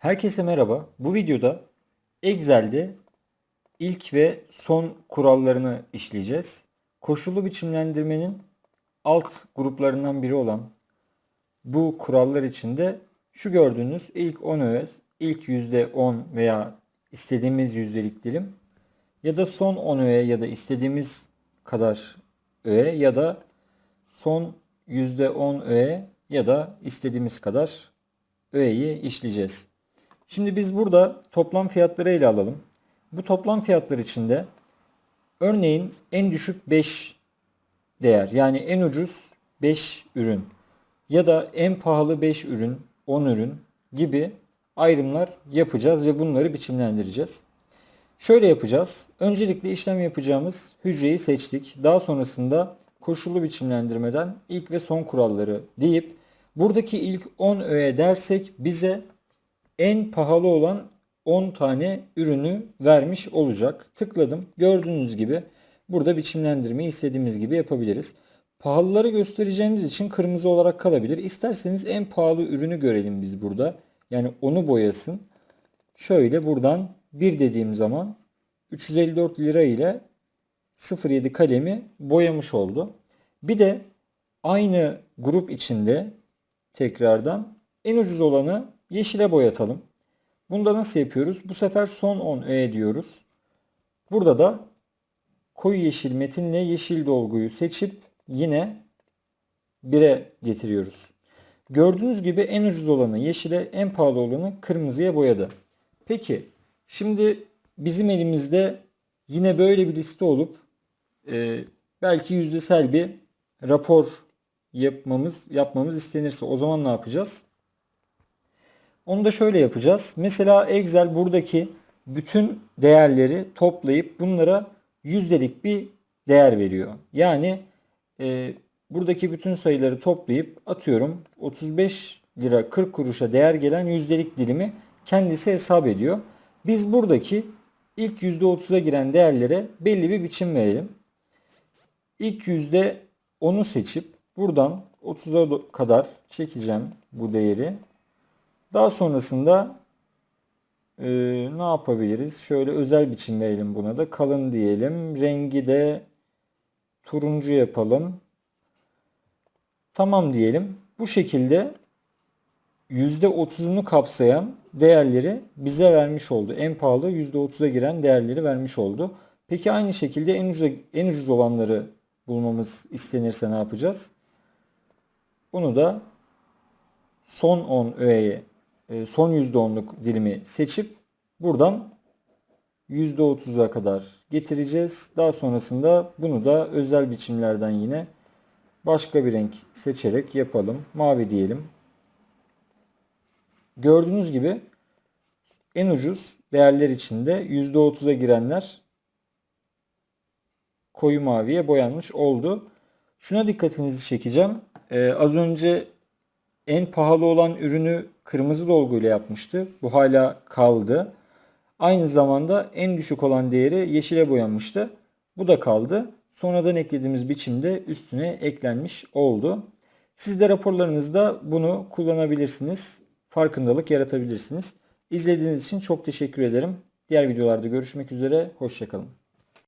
Herkese merhaba. Bu videoda Excel'de ilk ve son kurallarını işleyeceğiz. Koşullu biçimlendirmenin alt gruplarından biri olan bu kurallar içinde şu gördüğünüz ilk 10 öğe, ilk %10 veya istediğimiz yüzdelik dilim ya da son 10 öğe ya da istediğimiz kadar öğe ya da son %10 öğe ya da istediğimiz kadar öğeyi işleyeceğiz. Şimdi biz burada toplam fiyatları ele alalım. Bu toplam fiyatlar içinde örneğin en düşük 5 değer yani en ucuz 5 ürün ya da en pahalı 5 ürün, 10 ürün gibi ayrımlar yapacağız ve bunları biçimlendireceğiz. Şöyle yapacağız. Öncelikle işlem yapacağımız hücreyi seçtik. Daha sonrasında koşullu biçimlendirmeden ilk ve son kuralları deyip buradaki ilk 10 öğe dersek bize en pahalı olan 10 tane ürünü vermiş olacak. Tıkladım. Gördüğünüz gibi burada biçimlendirmeyi istediğimiz gibi yapabiliriz. Pahalıları göstereceğimiz için kırmızı olarak kalabilir. İsterseniz en pahalı ürünü görelim biz burada. Yani onu boyasın. Şöyle buradan 1 dediğim zaman 354 lira ile 07 kalemi boyamış oldu. Bir de aynı grup içinde tekrardan en ucuz olanı yeşile boyatalım. Bunda nasıl yapıyoruz? Bu sefer son 10 öğe diyoruz. Burada da koyu yeşil metinle yeşil dolguyu seçip yine 1'e getiriyoruz. Gördüğünüz gibi en ucuz olanı yeşile, en pahalı olanı kırmızıya boyadı. Peki şimdi bizim elimizde yine böyle bir liste olup e, belki yüzdesel bir rapor yapmamız yapmamız istenirse o zaman ne yapacağız? Onu da şöyle yapacağız. Mesela Excel buradaki bütün değerleri toplayıp bunlara yüzdelik bir değer veriyor. Yani e, buradaki bütün sayıları toplayıp atıyorum 35 lira 40 kuruşa değer gelen yüzdelik dilimi kendisi hesap ediyor. Biz buradaki ilk %30'a giren değerlere belli bir biçim verelim. İlk %10'u seçip buradan 30'a kadar çekeceğim bu değeri. Daha sonrasında e, ne yapabiliriz? Şöyle özel biçim verelim buna da. Kalın diyelim. Rengi de turuncu yapalım. Tamam diyelim. Bu şekilde %30'unu kapsayan değerleri bize vermiş oldu. En pahalı %30'a giren değerleri vermiş oldu. Peki aynı şekilde en ucuz, en ucuz olanları bulmamız istenirse ne yapacağız? Bunu da son 10 öğeye son %10'luk dilimi seçip buradan %30'a kadar getireceğiz. Daha sonrasında bunu da özel biçimlerden yine başka bir renk seçerek yapalım. Mavi diyelim. Gördüğünüz gibi en ucuz değerler içinde %30'a girenler koyu maviye boyanmış oldu. Şuna dikkatinizi çekeceğim. Ee, az önce en pahalı olan ürünü kırmızı dolguyla yapmıştı. Bu hala kaldı. Aynı zamanda en düşük olan değeri yeşile boyanmıştı. Bu da kaldı. Sonradan eklediğimiz biçimde üstüne eklenmiş oldu. Siz de raporlarınızda bunu kullanabilirsiniz. Farkındalık yaratabilirsiniz. İzlediğiniz için çok teşekkür ederim. Diğer videolarda görüşmek üzere. Hoşçakalın.